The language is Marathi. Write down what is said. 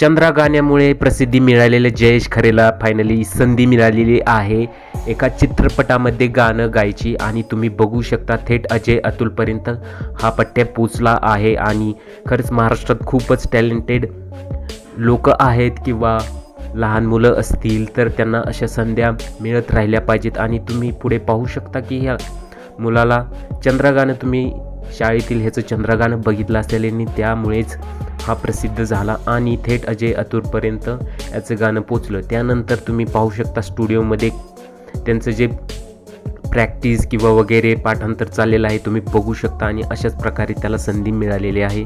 चंद्रा गाण्यामुळे प्रसिद्धी मिळालेल्या जयेश खरेला फायनली संधी मिळालेली आहे. एका चित्रपटामध्ये गाणं गायची आणि तुम्ही बघू शकता थेट अजय अतुलपर्यंत हा पट्ट्या पोचला आहे आणि खरंच महाराष्ट्रात खूपच टॅलेंटेड लोक आहेत किंवा लहान मुलं असतील तर त्यांना अशा संध्या मिळत राहिल्या पाहिजेत. आणि तुम्ही पुढे पाहू शकता की ह्या मुलाला चंद्रगाणं तुम्ही शाळेतील ह्याचं चंद्रगानं बघितलं असेल त्यामुळेच हा प्रसिद्ध झाला आणि थेट अजय अतुरपर्यंत याचं गाणं पोचलं. त्यानंतर तुम्ही पाहू शकता स्टुडिओमध्ये त्यांचं जे प्रॅक्टिस किंवा वगैरे पाठांतर चाललेलं आहे तुम्ही बघू शकता आणि अशाच प्रकारे त्याला संधी मिळालेली आहे.